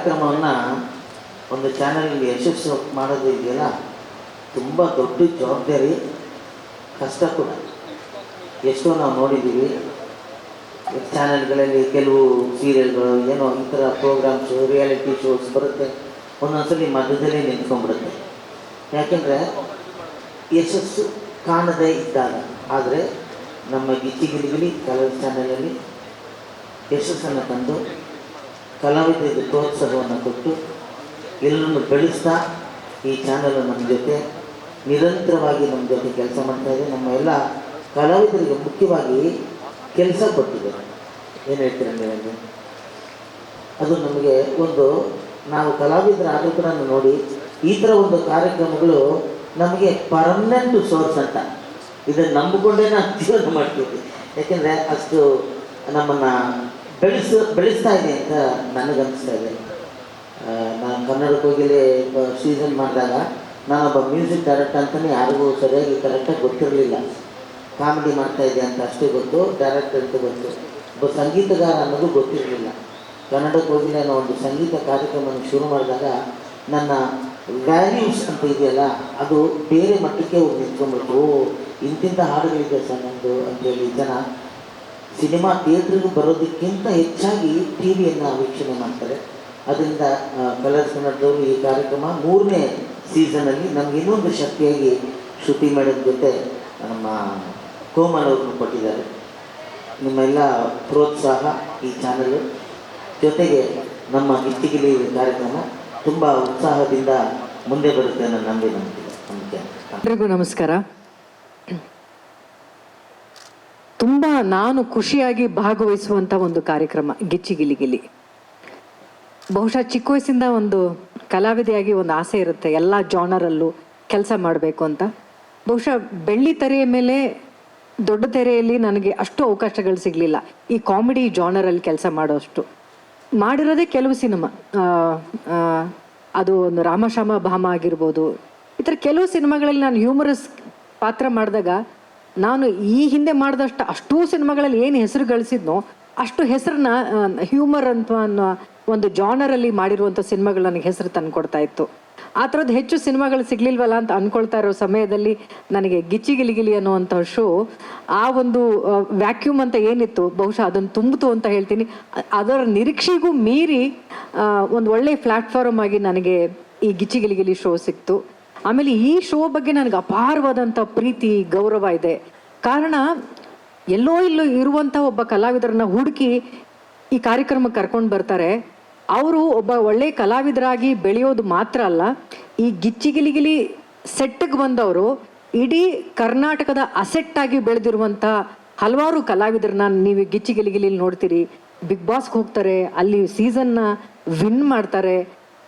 ಕಾರ್ಯಕ್ರಮವನ್ನು ಒಂದು ಚಾನಲಲ್ಲಿ ಯಶಸ್ಸು ಮಾಡೋದು ಇದೆಯಲ್ಲ, ತುಂಬ ದೊಡ್ಡ ಜವಾಬ್ದಾರಿ, ಕಷ್ಟ ಕೂಡ. ಎಷ್ಟೋ ನಾವು ನೋಡಿದ್ದೀವಿ ಚಾನೆಲ್ಗಳಲ್ಲಿ ಕೆಲವು ಸೀರಿಯಲ್ಗಳು, ಏನೋ ಈ ಥರ ಪ್ರೋಗ್ರಾಮ್ಸು ರಿಯಾಲಿಟಿ ಶೋಸ್ ಬರುತ್ತೆ, ಒಂದೊಂದ್ಸಲಿ ಮಧ್ಯದಲ್ಲಿ ನಿಂತ್ಕೊಂಡ್ಬಿಡುತ್ತೆ. ಯಾಕೆಂದರೆ ಯಶಸ್ಸು ಕಾಣದೇ ಇದ್ದಾಗ, ಆದರೆ ನಮ್ಮ ಗಿಚ್ಚಿಗಿಲಿಗಿಲಿ ಕಲರ್ ಚಾನಲಲ್ಲಿ ಯಶಸ್ಸನ್ನು ತಂದು ಕಲಾವಿದರಿಗೆ ಪ್ರೋತ್ಸಾಹವನ್ನು ಕೊಟ್ಟು ಎಲ್ಲರನ್ನು ಬೆಳೆಸ್ತಾ ಈ ಚಾನಲ್ ನಮ್ಮ ಜೊತೆ ನಿರಂತರವಾಗಿ ನಮ್ಮ ಜೊತೆ ಕೆಲಸ ಮಾಡ್ತಾ ಇದೆ. ನಮ್ಮ ಎಲ್ಲ ಕಲಾವಿದರಿಗೆ ಮುಖ್ಯವಾಗಿ ಕೆಲಸ ಕೊಟ್ಟಿದೆ ಏನು ಹೇಳ್ತೀರ ನೀವೇ ಅದು ನಮಗೆ ಒಂದು ನಾವು ಕಲಾವಿದರ ಕೂಡ ನೋಡಿ ಈ ಥರ ಒಂದು ಕಾರ್ಯಕ್ರಮಗಳು ನಮಗೆ ಪರ್ಮನೆಂಟ್ ಸೋರ್ಸ್ ಅಂತ. ಇದನ್ನು ನಂಬಿಕೊಂಡೇ ನಾವು ಜೀವನ ಮಾಡ್ತೀವಿ ಯಾಕೆಂದರೆ ಅಷ್ಟು ನಮ್ಮನ್ನು ಬೆಳೆಸ ಬೆಳೆಸ್ತಾ ಇದೆ ಅಂತ ನನಗನ್ನಿಸ್ತಾ ಇದೆ. ನಾನು ಕನ್ನಡಕ್ಕೆ ಹೋಗಿಲಿ ಸೀಸನ್ ಮಾಡಿದಾಗ ನಾನೊಬ್ಬ ಮ್ಯೂಸಿಕ್ ಡೈರೆಕ್ಟರ್ ಅಂತಲೇ ಯಾರಿಗೂ ಸರಿಯಾಗಿ ಕರೆಕ್ಟಾಗಿ ಗೊತ್ತಿರಲಿಲ್ಲ. ಕಾಮಿಡಿ ಮಾಡ್ತಾ ಇದೆ ಅಂತ ಅಷ್ಟೇ ಗೊತ್ತು ಡೈರೆಕ್ಟರ್ ಅಂತ ಗೊತ್ತು. ಒಬ್ಬ ಸಂಗೀತಗಾರ ಅನ್ನೋದು ಗೊತ್ತಿರಲಿಲ್ಲ. ಕನ್ನಡಕ್ಕೆ ಹೋಗಿ ನಾನು ಒಂದು ಸಂಗೀತ ಕಾರ್ಯಕ್ರಮವನ್ನು ಶುರು ಮಾಡಿದಾಗ ನನ್ನ ವ್ಯಾಲ್ಯೂಸ್ ಅಂತ ಇದೆಯಲ್ಲ, ಅದು ಬೇರೆ ಮಟ್ಟಕ್ಕೆ ಹೋಗಿ ನಿಂತ್ಕೊಂಡ್ಬಿಟ್ಟು ಇಂತಿಂಥ ಹಾಡುಗಳಿದೆ ಸರ್ ನಂದು ಅಂತೇಳಿ ಜನ ಸಿನಿಮಾ ಥಿಯೇಟ್ರಿಗೆ ಬರೋದಕ್ಕಿಂತ ಹೆಚ್ಚಾಗಿ ಟಿ ವಿಯನ್ನು ವೀಕ್ಷಣೆ ಮಾಡ್ತಾರೆ. ಅದರಿಂದ ಕಲರ್ಸ್ ಕನ್ನಡದವರು ಈ ಕಾರ್ಯಕ್ರಮ ಮೂರನೇ ಸೀಸನಲ್ಲಿ ನಮ್ಗೆ ಇನ್ನೊಂದು ಶಕ್ತಿಯಾಗಿ ಶ್ರುತಿ ಮೇಡಮ್ ಜೊತೆ ನಮ್ಮ ಕೋಮಲ್ ಅವ್ರನ್ನು ಕೊಟ್ಟಿದ್ದಾರೆ. ನಿಮ್ಮೆಲ್ಲ ಪ್ರೋತ್ಸಾಹ ಈ ಚಾನಲ್ ಜೊತೆಗೆ ನಮ್ಮ ಇತ್ತಿಗಿಲಿ ಕಾರ್ಯಕ್ರಮ ತುಂಬ ಉತ್ಸಾಹದಿಂದ ಮುಂದೆ ಬರುತ್ತೆ ಅನ್ನೋ ನಂಬಿ ನಂಬಿಕೆ ನಮಸ್ಕಾರ. ತುಂಬ ನಾನು ಖುಷಿಯಾಗಿ ಭಾಗವಹಿಸುವಂಥ ಒಂದು ಕಾರ್ಯಕ್ರಮ ಗಿಚ್ಚಿ ಗಿಲಿ ಗಿಲಿ ಬಹುಶಃ ಚಿಕ್ಕ ವಯಸ್ಸಿಂದ ಒಂದು ಕಲಾವಿದೆಯಾಗಿ ಒಂದು ಆಸೆ ಇರುತ್ತೆ, ಎಲ್ಲ ಜಾನರಲ್ಲೂ ಕೆಲಸ ಮಾಡಬೇಕು ಅಂತ. ಬಹುಶಃ ಬೆಳ್ಳಿ ತೆರೆಯ ಮೇಲೆ ದೊಡ್ಡ ತೆರೆಯಲ್ಲಿ ನನಗೆ ಅಷ್ಟು ಅವಕಾಶಗಳು ಸಿಗಲಿಲ್ಲ. ಈ ಕಾಮಿಡಿ ಜಾನರಲ್ಲಿ ಕೆಲಸ ಮಾಡೋಷ್ಟು. ಮಾಡಿರೋದೇ ಕೆಲವು ಸಿನಿಮಾ. ಅದು ಒಂದು ರಾಮಶಾಮ ಭಾಮ ಆಗಿರ್ಬೋದು. ಈ ಥರ ಕೆಲವು ಸಿನಿಮಾಗಳಲ್ಲಿ ನಾನು ಹ್ಯೂಮರಸ್ ಪಾತ್ರ ಮಾಡಿದಾಗ ನಾನು ಈ ಹಿಂದೆ ಮಾಡಿದಷ್ಟು ಅಷ್ಟೂ ಸಿನಿಮಾಗಳಲ್ಲಿ ಏನು ಹೆಸರು ಗಳಿಸಿದ್ನೋ ಅಷ್ಟು ಹೆಸರನ್ನ ಹ್ಯೂಮರ್ ಅಂತ ಅನ್ನೋ ಒಂದು ಜಾನರಲ್ಲಿ ಮಾಡಿರುವಂಥ ಸಿನಿಮಾಗಳು ನನಗೆ ಹೆಸರು ತಂದು ಕೊಡ್ತಾ ಇತ್ತು. ಆ ಥರದ್ದು ಹೆಚ್ಚು ಸಿನಿಮಾಗಳು ಸಿಗ್ಲಿಲ್ವಲ್ಲ ಅಂತ ಅಂದ್ಕೊಳ್ತಾ ಇರೋ ಸಮಯದಲ್ಲಿ ನನಗೆ ಗಿಚ್ಚಿ ಗಿಲಿಗಿಲಿ ಅನ್ನುವಂಥ ಶೋ, ಆ ಒಂದು ವ್ಯಾಕ್ಯೂಮ್ ಅಂತ ಏನಿತ್ತು, ಬಹುಶಃ ಅದನ್ನು ತುಂಬಿತು ಅಂತ ಹೇಳ್ತೀನಿ. ಅದರ ನಿರೀಕ್ಷೆಗೂ ಮೀರಿ ಒಂದು ಒಳ್ಳೆಯ ಪ್ಲ್ಯಾಟ್ಫಾರ್ಮ್ ಆಗಿ ನನಗೆ ಈ ಗಿಚ್ಚಿ ಗಿಲಿಗಿಲಿ ಶೋ ಸಿಕ್ತು. ಆಮೇಲೆ ಈ ಶೋ ಬಗ್ಗೆ ನನಗೆ ಅಪಾರವಾದಂಥ ಪ್ರೀತಿ, ಗೌರವ ಇದೆ. ಕಾರಣ, ಎಲ್ಲೋ ಇಲ್ಲೋ ಇರುವಂಥ ಒಬ್ಬ ಕಲಾವಿದರನ್ನ ಹುಡುಕಿ ಈ ಕಾರ್ಯಕ್ರಮಕ್ಕೆ ಕರ್ಕೊಂಡು ಬರ್ತಾರೆ. ಅವರು ಒಬ್ಬ ಒಳ್ಳೆ ಕಲಾವಿದರಾಗಿ ಬೆಳೆಯೋದು ಮಾತ್ರ ಅಲ್ಲ, ಈ ಗಿಚ್ಚಿಗಿಲಿಗಿಲಿ ಸೆಟ್ಟಿಗೆ ಬಂದವರು, ಇಡೀ ಕರ್ನಾಟಕದ ಅಸೆಟ್ ಆಗಿ ಬೆಳೆದಿರುವಂಥ ಹಲವಾರು ಕಲಾವಿದರನ್ನ ನೀವು ಗಿಚ್ಚಿಗಿಲಿಗಿಲಿ ನೋಡ್ತೀರಿ. ಬಿಗ್ ಬಾಸ್ಗೆ ಹೋಗ್ತಾರೆ, ಅಲ್ಲಿ ಸೀಸನ್ನ ವಿನ್ ಮಾಡ್ತಾರೆ.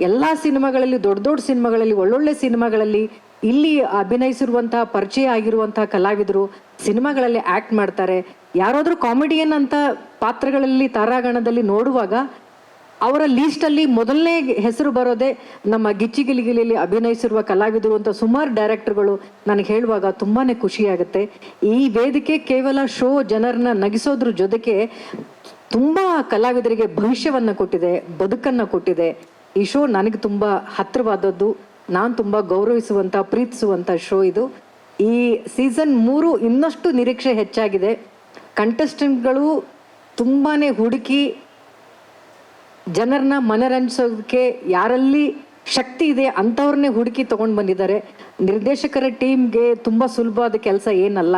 ಎಲ್ಲ ಸಿನಿಮಾಗಳಲ್ಲಿ, ದೊಡ್ಡ ದೊಡ್ಡ ಸಿನಿಮಾಗಳಲ್ಲಿ, ಒಳ್ಳೊಳ್ಳೆ ಸಿನಿಮಾಗಳಲ್ಲಿ ಇಲ್ಲಿ ಅಭಿನಯಿಸಿರುವಂತಹ, ಪರಿಚಯ ಆಗಿರುವಂತಹ ಕಲಾವಿದರು ಸಿನಿಮಾಗಳಲ್ಲಿ ಆಕ್ಟ್ ಮಾಡ್ತಾರೆ. ಯಾರಾದರೂ ಕಾಮಿಡಿಯನ್ ಅಂತ ಪಾತ್ರಗಳಲ್ಲಿ, ತಾರಾಗಣದಲ್ಲಿ ನೋಡುವಾಗ ಅವರ ಲೀಸ್ಟಲ್ಲಿ ಮೊದಲನೇ ಹೆಸರು ಬರೋದೇ ನಮ್ಮ ಗಿಚ್ಚಿಗಿಲಿಗಿಲಿಯಲ್ಲಿ ಅಭಿನಯಿಸಿರುವ ಕಲಾವಿದರು ಅಂತ ಸುಮಾರು ಡೈರೆಕ್ಟರ್ಗಳು ನನಗೆ ಹೇಳುವಾಗ ತುಂಬಾ ಖುಷಿಯಾಗುತ್ತೆ. ಈ ವೇದಿಕೆ ಕೇವಲ ಶೋ ಜನರನ್ನ ನಗಿಸೋದ್ರ ಜೊತೆಗೆ ತುಂಬ ಕಲಾವಿದರಿಗೆ ಭವಿಷ್ಯವನ್ನು ಕೊಟ್ಟಿದೆ, ಬದುಕನ್ನು ಕೊಟ್ಟಿದೆ. ಈ ಶೋ ನನಗೆ ತುಂಬ ಹತ್ತಿರವಾದದ್ದು, ನಾನು ತುಂಬ ಗೌರವಿಸುವಂಥ ಪ್ರೀತಿಸುವಂಥ ಶೋ ಇದು. ಈ ಸೀಸನ್ ಮೂರು ಇನ್ನಷ್ಟು ನಿರೀಕ್ಷೆ ಹೆಚ್ಚಾಗಿದೆ. ಕಂಟೆಸ್ಟೆಂಟ್ಗಳು ತುಂಬಾ ಹುಡುಕಿ, ಜನರನ್ನ ಮನರಂಜಿಸೋದಕ್ಕೆ ಯಾರಲ್ಲಿ ಶಕ್ತಿ ಇದೆ ಅಂಥವ್ರನ್ನೇ ಹುಡುಕಿ ತಗೊಂಡು ಬಂದಿದ್ದಾರೆ. ನಿರ್ದೇಶಕರ ಟೀಮ್ಗೆ ತುಂಬ ಸುಲಭವಾದ ಕೆಲಸ ಏನಲ್ಲ.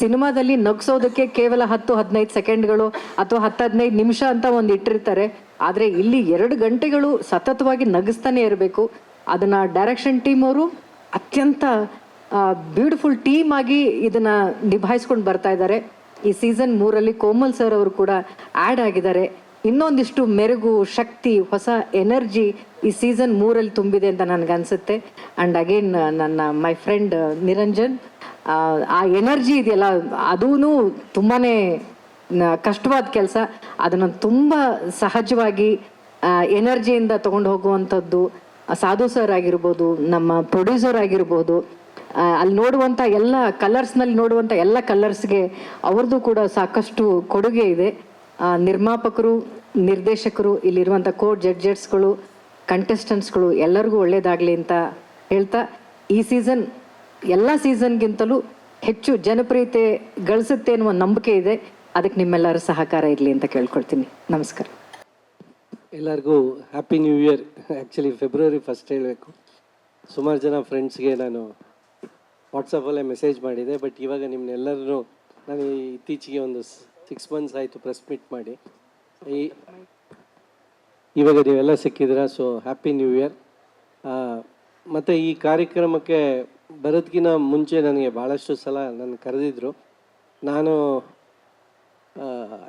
ಸಿನಿಮಾದಲ್ಲಿ ನಗ್ಸೋದಕ್ಕೆ ಕೇವಲ ಹತ್ತು ಹದಿನೈದು ಸೆಕೆಂಡ್ಗಳು ಅಥವಾ ಹತ್ತು ಹದಿನೈದು ನಿಮಿಷ ಅಂತ ಒಂದು ಇಟ್ಟಿರ್ತಾರೆ. ಆದರೆ ಇಲ್ಲಿ ಎರಡು ಗಂಟೆಗಳು ಸತತವಾಗಿ ನಗಿಸ್ತಾನೆ ಇರಬೇಕು. ಅದನ್ನು ಡೈರೆಕ್ಷನ್ ಟೀಮ್ ಅವರು ಅತ್ಯಂತ ಬ್ಯೂಟಿಫುಲ್ ಟೀಮ್ ಆಗಿ ಇದನ್ನು ನಿಭಾಯಿಸ್ಕೊಂಡು ಬರ್ತಾ ಇದ್ದಾರೆ. ಈ ಸೀಸನ್ ಮೂರಲ್ಲಿ ಕೋಮಲ್ ಸರ್ ಅವರು ಕೂಡ ಆ್ಯಡ್ ಆಗಿದ್ದಾರೆ. ಇನ್ನೊಂದಿಷ್ಟು ಮೆರುಗು ಶಕ್ತಿ ಹೊಸ ಎನರ್ಜಿ ಈ ಸೀಸನ್ ಮೂರಲ್ಲಿ ತುಂಬಿದೆ ಅಂತ ನನಗನ್ಸುತ್ತೆ. ಆ್ಯಂಡ್ ಅಗೇನ್ ನನ್ನ ಮೈ ಫ್ರೆಂಡ್ ನಿರಂಜನ್ ಆ, ಎನರ್ಜಿ ಇದೆಯಲ್ಲ ಅದೂ ತುಂಬಾ ಕಷ್ಟವಾದ ಕೆಲಸ, ಅದನ್ನು ತುಂಬ ಸಹಜವಾಗಿ ಎನರ್ಜಿಯಿಂದ ತಗೊಂಡು ಹೋಗುವಂಥದ್ದು, ಸಾಧು ಸರ್ ಆಗಿರ್ಬೋದು, ನಮ್ಮ ಪ್ರೊಡ್ಯೂಸರ್ ಆಗಿರ್ಬೋದು ಅಲ್ಲಿ ನೋಡುವಂಥ ಎಲ್ಲ ಕಲರ್ಸ್ನಲ್ಲಿ ನೋಡುವಂಥ ಎಲ್ಲ ಕಲರ್ಸ್ಗೆ ಅವ್ರದ್ದು ಕೂಡ ಸಾಕಷ್ಟು ಕೊಡುಗೆ ಇದೆ. ನಿರ್ಮಾಪಕರು, ನಿರ್ದೇಶಕರು, ಇಲ್ಲಿರುವಂಥ ಕೋರ್ಟ್ ಜಡ್ಜಸ್ಗಳು ಕಂಟೆಸ್ಟೆಂಟ್ಸ್ಗಳು ಎಲ್ಲರಿಗೂ ಒಳ್ಳೆಯದಾಗಲಿ ಅಂತ ಹೇಳ್ತಾ, ಈ ಸೀಸನ್ ಎಲ್ಲ ಸೀಸನ್ಗಿಂತಲೂ ಹೆಚ್ಚು ಜನಪ್ರಿಯತೆ ಗಳಿಸುತ್ತೆ ಅನ್ನುವ ನಂಬಿಕೆ ಇದೆ. ಅದಕ್ಕೆ ನಿಮ್ಮೆಲ್ಲರ ಸಹಕಾರ ಇರಲಿ ಅಂತ ಕೇಳ್ಕೊಳ್ತೀನಿ. ನಮಸ್ಕಾರ. ಎಲ್ಲರಿಗೂ happy new year actually February first ಹೇಳಬೇಕು. ಸುಮಾರು ಜನ ಫ್ರೆಂಡ್ಸ್ಗೆ ನಾನು ವಾಟ್ಸಪ್ಪಲ್ಲೇ ಮೆಸೇಜ್ ಮಾಡಿದೆ ಬಟ್ ಇವಾಗ ನಿಮ್ಮನ್ನೆಲ್ಲರೂ ನಾನು ಇತ್ತೀಚೆಗೆ ಒಂದು ಸಿಕ್ಸ್ ಮಂತ್ಸ್ ಆಯಿತು ಪ್ರೆಸ್ ಮೀಟ್ ಮಾಡಿ. ಈ, ಇವಾಗ ನೀವೆಲ್ಲ ಸಿಕ್ಕಿದ್ದೀರಾ ಸೊ ಹ್ಯಾಪಿ ನ್ಯೂ ಇಯರ್ ಮತ್ತು ಈ ಕಾರ್ಯಕ್ರಮಕ್ಕೆ ಬರೋದಕ್ಕಿಂತ ಮುಂಚೆ ನನಗೆ ಭಾಳಷ್ಟು ಸಲ ನನ್ನ ಕರೆದಿದ್ರು. ನಾನು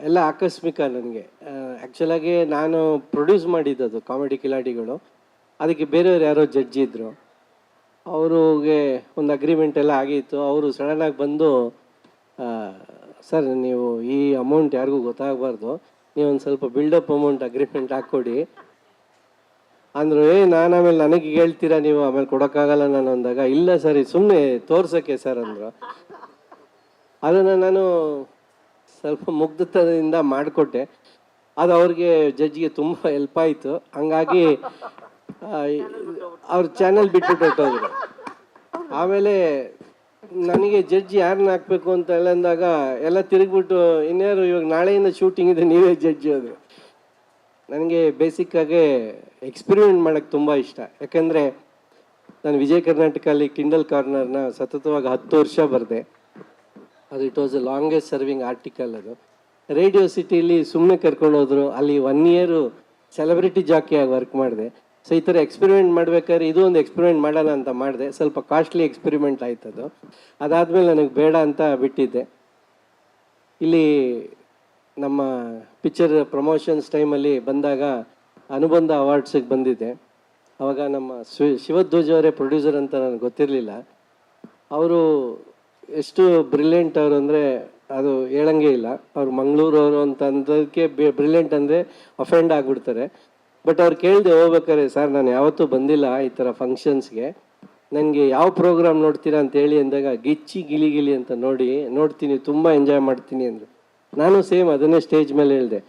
ಎಲ್ಲ ಆಕಸ್ಮಿಕ ನನಗೆ. ಆ್ಯಕ್ಚುಲಾಗಿ ನಾನು ಪ್ರೊಡ್ಯೂಸ್ ಮಾಡಿದ್ದದು ಕಾಮಿಡಿ ಕಿಲಾಡಿಗಳು. ಅದಕ್ಕೆ ಬೇರೆಯವ್ರು ಯಾರೋ ಜಡ್ಜ್ ಇದ್ದರು ಅವ್ರಿಗೆ ಒಂದು ಅಗ್ರಿಮೆಂಟ್ ಎಲ್ಲ ಆಗಿತ್ತು. ಅವರು ಸಡನ್ನಾಗಿ ಬಂದು ಸರ್, ನೀವು ಈ ಅಮೌಂಟ್ ಯಾರಿಗೂ ಗೊತ್ತಾಗಬಾರ್ದು. ಒಂದು ಸ್ವಲ್ಪ ಬಿಲ್ಡಪ್ ಅಮೌಂಟ್ ಅಗ್ರಿಮೆಂಟ್ ಹಾಕ್ಕೊಡಿ. ಅಂದರು, ಏ, ನಾನು ಆಮೇಲೆ ನನಗೆ ಹೇಳ್ತೀರಾ ನೀವು? ಆಮೇಲೆ ಕೊಡೋಕ್ಕಾಗಲ್ಲ ನಾನು ಅಂದಾಗ, ಇಲ್ಲ ಸರಿ ಸುಮ್ಮನೆ ತೋರ್ಸೋಕ್ಕೆ ಸರ್, ಅಂದರು. ಅದನ್ನು ನಾನು ಸ್ವಲ್ಪ ಮುಗ್ಧತದಿಂದ ಮಾಡಿಕೊಟ್ಟೆ. ಅದು ಅವ್ರಿಗೆ ಜಡ್ಜ್ಗೆ ತುಂಬ ಹೆಲ್ಪ್ ಆಯಿತು. ಹಂಗಾಗಿ ಅವ್ರ ಚಾನೆಲ್ ಬಿಟ್ಟು ಹೊರ್ಟೋದ್ರು ಆಮೇಲೆ ನನಗೆ ಜಡ್ಜ್ ಯಾರನ್ನ ಹಾಕ್ಬೇಕು ಅಂತ ಎಲ್ಲ ಅಂದಾಗ ಎಲ್ಲ ತಿರುಗಿಬಿಟ್ಟು, ಇನ್ಯಾರು ಇವಾಗ ನಾಳೆಯಿಂದ ಶೂಟಿಂಗ್ ಇದೆ, ನೀವೇ ಜಡ್ಜ್ ಅದು. ನನಗೆ ಬೇಸಿಕ್ಕಾಗಿ ಎಕ್ಸ್ಪೆರಿಮೆಂಟ್ ಮಾಡೋಕ್ಕೆ ತುಂಬ ಇಷ್ಟ. ಯಾಕೆಂದರೆ, ನಾನು ವಿಜಯ ಕರ್ನಾಟಕಲ್ಲಿ ಕಿಂಡಲ್ ಕಾರ್ನರ್ನ ಸತತವಾಗಿ ಹತ್ತು ವರ್ಷ ಬರೆದೆ. ಅದು it was a longest serving article ಅದು. ರೇಡಿಯೋ ಸಿಟಿಲಿ ಸುಮ್ಮನೆ ಕರ್ಕೊಂಡು ಹೋದರು, ಅಲ್ಲಿ ಒನ್ ಇಯರು ಸೆಲೆಬ್ರಿಟಿ ಜಾಕಿಯಾಗಿ ವರ್ಕ್ ಮಾಡಿದೆ. ಸೊ ಈ ಥರ ಎಕ್ಸ್ಪೆರಿಮೆಂಟ್ ಮಾಡ್ಬೇಕಾದ್ರೆ ಇದು ಒಂದು ಎಕ್ಸ್ಪೆರಿಮೆಂಟ್ ಮಾಡೋಣ ಅಂತ ಮಾಡಿದೆ. ಸ್ವಲ್ಪ ಕಾಸ್ಟ್ಲಿ ಎಕ್ಸ್ಪೆರಿಮೆಂಟ್ ಆಯ್ತು ಅದು. ಅದಾದಮೇಲೆ ನನಗೆ ಬೇಡ ಅಂತ ಬಿಟ್ಟಿದ್ದೆ. ಇಲ್ಲಿ ನಮ್ಮ ಪಿಕ್ಚರ್ ಪ್ರಮೋಷನ್ಸ್ ಟೈಮಲ್ಲಿ ಬಂದಾಗ ಅನುಬಂಧ ಅವಾರ್ಡ್ಸಿಗೆ ಬಂದಿದ್ದೆ. ಆವಾಗ ನಮ್ಮ ಶಿವ ಶಿವಧ್ವಜ್ ಅವರೇ ಪ್ರೊಡ್ಯೂಸರ್ ಅಂತ ನನಗೆ ಗೊತ್ತಿರಲಿಲ್ಲ. ಅವರು ಎಷ್ಟು ಬ್ರಿಲಿಯಂಟ್ ಅವರು ಅಂದರೆ ಅದು ಹೇಳಂಗೆ ಇಲ್ಲ. ಅವ್ರು ಮಂಗಳೂರವರು ಅಂತ ಅಂದಕ್ಕೆ ಬ್ರಿಲಿಯಂಟ್ ಅಂದರೆ ಅಫೆಂಡ್ ಆಗಿಬಿಡ್ತಾರೆ. ಬಟ್ ಅವ್ರು ಕೇಳಿದೆ ಹೋಗ್ಬೇಕಾರೆ ಸರ್, ನಾನು ಯಾವತ್ತೂ ಬಂದಿಲ್ಲ ಈ ಥರ ಫಂಕ್ಷನ್ಸ್ಗೆ ನನಗೆ ಯಾವ ಪ್ರೋಗ್ರಾಮ್ ನೋಡ್ತೀರಾ ಅಂತ ಹೇಳಿ ಅಂದಾಗ, ಗಿಚ್ಚಿ ಗಿಲಿ ಗಿಲಿ ಅಂತ ನೋಡಿ, ನೋಡ್ತೀನಿ, ತುಂಬ ಎಂಜಾಯ್ ಮಾಡ್ತೀನಿ ಅಂದರು. ನಾನು ಸೇಮ್ ಅದನ್ನೇ ಸ್ಟೇಜ್ ಮೇಲೆ ಹೇಳಿದೆ.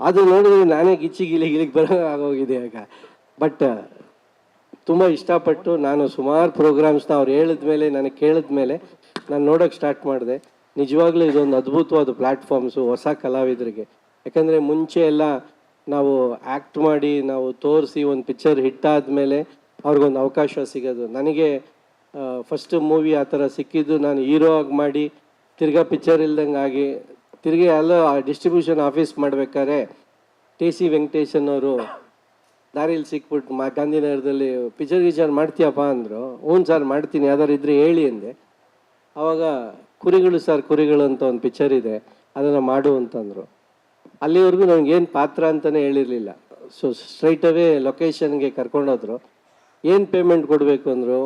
ಅದು ನೋಡಿದ್ರೆ ನಾನೇ ಗಿಚ್ಚಿ ಗಿಲಿ ಗಿಲಿಗೆ ಬರೋ ಆಗೋಗಿದೆ ಆಗ. ಬಟ್ ತುಂಬ ಇಷ್ಟಪಟ್ಟು ನಾನು ಸುಮಾರು ಪ್ರೋಗ್ರಾಮ್ಸ್ನ ಅವ್ರು ಹೇಳಿದ ಮೇಲೆ, ನನಗೆ ಕೇಳಿದ ಮೇಲೆ ನಾನು ನೋಡೋಕ್ಕೆ ಸ್ಟಾರ್ಟ್ ಮಾಡಿದೆ. ನಿಜವಾಗ್ಲೂ ಇದೊಂದು ಅದ್ಭುತವಾದ ಪ್ಲ್ಯಾಟ್ಫಾರ್ಮ್ಸು ಹೊಸ ಕಲಾವಿದರಿಗೆ. ಯಾಕಂದರೆ ಮುಂಚೆ ಎಲ್ಲ ನಾವು ಆ್ಯಕ್ಟ್ ಮಾಡಿ, ನಾವು ತೋರಿಸಿ ಒಂದು ಪಿಕ್ಚರ್ ಹಿಟ್ಟಾದ ಮೇಲೆ ಅವ್ರಿಗೊಂದು ಅವಕಾಶ ಸಿಗೋದು. ನನಗೆ ಫಸ್ಟ್ ಮೂವಿ ಆ ಥರ ಸಿಕ್ಕಿದ್ದು ನಾನು ಹೀರೋ ಆಗಿ ಮಾಡಿ ತಿರ್ಗಾ ಪಿಕ್ಚರ್ ಇಲ್ದಂಗೆ ಆಗಿ, ತಿರ್ಗಿ ಎಲ್ಲ ಡಿಸ್ಟ್ರಿಬ್ಯೂಷನ್ ಆಫೀಸ್ ಮಾಡ್ಬೇಕಾದ್ರೆ ಟಿ ಸಿ ವೆಂಕಟೇಶನ್ ಅವರು ದಾರಿಲಿ ಸಿಕ್ಬಿಟ್ಟು ಮಾ ಗಾಂಧಿನಗರದಲ್ಲಿ ಪಿಚರ್ ಗಿಚರ್ ಮಾಡ್ತೀಯಪ್ಪ ಅಂದರು, ಹ್ಞೂ ಸರ್, ಮಾಡ್ತೀನಿ ಯಾವ್ದಾರು ಇದ್ರೆ ಹೇಳಿ ಅಂದೆ. ಆವಾಗ ಕುರಿಗಳು ಸರ್, ಕುರಿಗಳು ಅಂತ ಒಂದು ಪಿಕ್ಚರ್ ಇದೆ, ಅದನ್ನು ಮಾಡು ಅಂತಂದರು. ಅಲ್ಲಿವರೆಗೂ ನನಗೇನು ಪಾತ್ರ ಅಂತಲೇ ಹೇಳಿರಲಿಲ್ಲ. So straight away ಲೊಕೇಶನ್ಗೆ ಕರ್ಕೊಂಡೋದ್ರು. ಏನು ಪೇಮೆಂಟ್ ಕೊಡಬೇಕು? ಅಂದರು.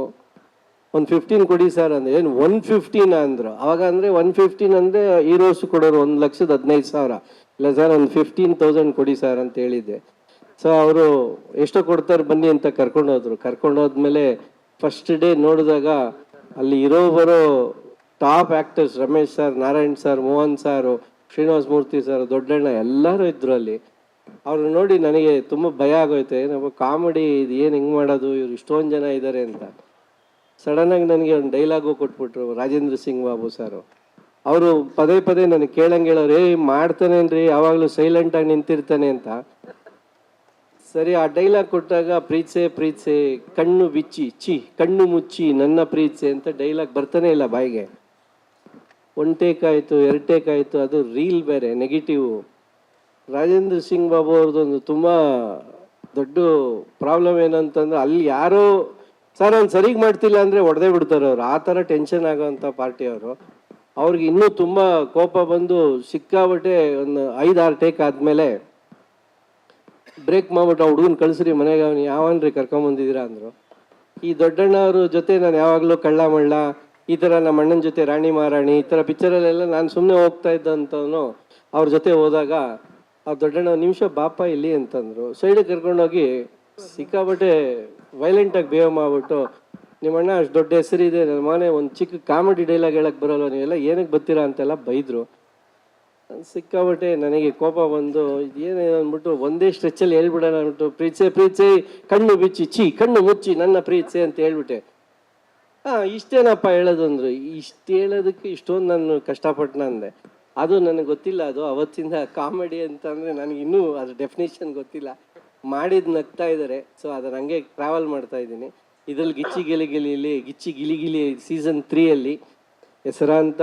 ಒಂದು ಫಿಫ್ಟೀನ್ ಕೊಡಿ ಸರ್ ಅಂದರೆ ಏನು ಒನ್ ಫಿಫ್ಟೀನ್ ಅಂದರು. ಅವಾಗ ಅಂದರೆ ಒನ್ ಫಿಫ್ಟೀನ್ ಅಂದರೆ ಹೀರೋಸ್ ಕೊಡೋರು ಒಂದು ಲಕ್ಷದ ಹದಿನೈದು ಸಾವಿರ. ಇಲ್ಲ ಸರ್, ಒಂದು ಫಿಫ್ಟೀನ್ ತೌಸಂಡ್ ಕೊಡಿ ಸರ್ ಅಂತ ಹೇಳಿದ್ದೆ. ಸೊ ಅವರು ಎಷ್ಟೋ ಕೊಡ್ತಾರೆ, ಬನ್ನಿ ಅಂತ ಕರ್ಕೊಂಡು ಹೋದ್ರು ಕರ್ಕೊಂಡು ಹೋದ್ಮೇಲೆ ಫಸ್ಟ್ ಡೇ ನೋಡಿದಾಗ ಅಲ್ಲಿ ಇರೋ ಬರೋ top actors Ramesh sir Narayan sir Mohan sir Srinivasa Murthy sir ದೊಡ್ಡಣ್ಣ ಎಲ್ಲರೂ ಇದ್ರು ಅಲ್ಲಿ. ಅವ್ರನ್ನ ನೋಡಿ ನನಗೆ ತುಂಬ ಭಯ ಆಗೋಯ್ತು. ಏನಪ್ಪ ಕಾಮಿಡಿ ಇದು ಏನು ಹೆಂಗೆ ಮಾಡೋದು? ಇವ್ರು ಇಷ್ಟೊಂದು ಜನ ಇದ್ದಾರೆ ಅಂತ. ಸಡನ್ನಾಗಿ ನನಗೆ ಒಂದು ಡೈಲಾಗು ಕೊಟ್ಬಿಟ್ರು ರಾಜೇಂದ್ರ ಸಿಂಗ್ ಬಾಬು ಸರು ಅವರು ಪದೇ ಪದೇ ನನಗೆ ಕೇಳಂಗೆ ಹೇಳೋರು ಏ ಮಾಡ್ತಾನೇನ್ರಿ? ಯಾವಾಗಲೂ ಸೈಲೆಂಟಾಗಿ ನಿಂತಿರ್ತಾನೆ ಅಂತ. ಸರಿ, ಆ ಡೈಲಾಗ್ ಕೊಟ್ಟಾಗ ಪ್ರೀತ್ಸೆ ಪ್ರೀತ್ಸೆ, ಕಣ್ಣು ಬಿಚ್ಚಿ ಚಿ ಕಣ್ಣು ಮುಚ್ಚಿ, ನನ್ನ ಪ್ರೀತ್ಸೆ ಅಂತ ಡೈಲಾಗ್ ಬರ್ತಾನೆ ಇಲ್ಲ ಬಾಯಿಗೆ. ಒನ್ ಟೇಕ್ ಆಯಿತು, ಎರಡು ಅದು ರೀಲ್ ಬೇರೆ ನೆಗೆಟಿವ್ ರಾಜೇಂದ್ರ ಸಿಂಗ್ ಬಾಬು ಅವ್ರದ್ದೊಂದು ತುಂಬ ದೊಡ್ಡ ಪ್ರಾಬ್ಲಮ್ ಏನಂತಂದ್ರೆ ಅಲ್ಲಿ ಯಾರೋ, ಸರ್ ಅವ್ನು ಸರಿಗೆ ಮಾಡ್ತಿಲ್ಲ ಅಂದರೆ ಹೊಡೆದೇ ಬಿಡ್ತಾರೆ ಅವರು. ಆ ಥರ ಟೆನ್ಷನ್ ಆಗೋವಂಥ ಪಾರ್ಟಿಯವರು ಅವ್ರಿಗೆ ಇನ್ನೂ ತುಂಬ ಕೋಪ ಬಂದು ಸಿಕ್ಕಾಬಟ್ಟೆ ಒಂದು ಐದಾರು ಟೇಕ್ ಆದಮೇಲೆ ಬ್ರೇಕ್ ಮಾಡ್ಬಿಟ್ಟು ಆ ಹುಡುಗನ ಕಳಿಸ್ರಿ ಮನೆಗೆ ಅವನು ಯಾವನ್ರಿ ಕರ್ಕೊಂಬಂದಿದ್ದೀರಾ ಅಂದರು. ಈ ದೊಡ್ಡಣ್ಣ ಅವ್ರ ಜೊತೆ ನಾನು ಯಾವಾಗಲೂ ಕಳ್ಳ ಮಳ್ಳ ಈ ಥರ ನಮ್ಮ ಅಣ್ಣನ ಜೊತೆ ರಾಣಿ ಮಹಾರಾಣಿ, ಈ ಥರ ಪಿಕ್ಚರಲ್ಲೆಲ್ಲ ನಾನು ಸುಮ್ಮನೆ ಹೋಗ್ತಾ ಇದ್ದಂಥವನು ಅವ್ರ ಜೊತೆ ಹೋದಾಗ, ಆ ದೊಡ್ಡಣ್ಣ ನಿಮಿಷ ಬಾಪ ಇಲ್ಲಿ ಅಂತಂದರು. ಸೈಡಿಗೆ ಕರ್ಕೊಂಡೋಗಿ ಸಿಕ್ಕಾಬಟ್ಟೆ ವೈಲೆಂಟಾಗಿ ಬಿಹೇವ್ ಮಾಡಿಬಿಟ್ಟು, ನಿಮ್ಮ ಅಣ್ಣ ಅಷ್ಟು ದೊಡ್ಡ ಹೆಸರಿದೆ ನನ್ನ ಮನೆ ಒಂದು ಚಿಕ್ಕ ಕಾಮಿಡಿ ಡೈಲಾಗ್ ಹೇಳಕ್ಕೆ ಬರೋಲ್ಲ ನೀವೆಲ್ಲ ಏನಕ್ಕೆ ಬರ್ತೀರಾ ಅಂತೆಲ್ಲ ಬೈದರು. ಸಿಕ್ಕಾಬಟ್ಟೆ ನನಗೆ ಕೋಪ ಬಂದು ಇದೇನೇ ಅಂದ್ಬಿಟ್ಟು ಒಂದೇ ಸ್ಟ್ರೆಚ್ಚಲ್ಲಿ ಹೇಳ್ಬಿಡೋಣ ಅಂದ್ಬಿಟ್ಟು, ಪ್ರೀತ್ಸೆ ಪ್ರೀತ್ಸೆ, ಕಣ್ಣು ಬಿಚ್ಚಿ ಚಿ ಕಣ್ಣು ಮುಚ್ಚಿ ನನ್ನ ಪ್ರೀತ್ಸೆ ಅಂತ ಹೇಳ್ಬಿಟ್ಟೆ. ಹಾಂ, ಇಷ್ಟೇನಪ್ಪ ಹೇಳೋದು ಅಂದರು. ಇಷ್ಟು ಹೇಳೋದಕ್ಕೆ ಇಷ್ಟೊಂದು ನಾನು ಕಷ್ಟಪಟ್ಟನ ಅಂದೆ ಅದು ನನಗೆ ಗೊತ್ತಿಲ್ಲ, ಅದು ಅವತ್ತಿಂದ ಕಾಮಿಡಿ ಅಂತಂದರೆ ನನಗೆ ಇನ್ನೂ ಅದ್ರ ಡೆಫಿನೇಷನ್ ಗೊತ್ತಿಲ್ಲ. ಮಾಡಿದ್ದು ನಗ್ತಾ ಇದ್ದಾರೆ ಸೊ ಅದನ್ನು ಹಂಗೆ ಟ್ರಾವೆಲ್ ಮಾಡ್ತಾ ಇದ್ದೀನಿ. ಇದರಲ್ಲಿ ಗಿಚ್ಚಿ ಗಿಲಿಗಿಲಿಯಲ್ಲಿ ಗಿಚ್ಚಿ ಗಿಲಿ ಗಿಲಿ ಸೀಸನ್ ತ್ರೀಯಲ್ಲಿ ಹೆಸರಾಂತ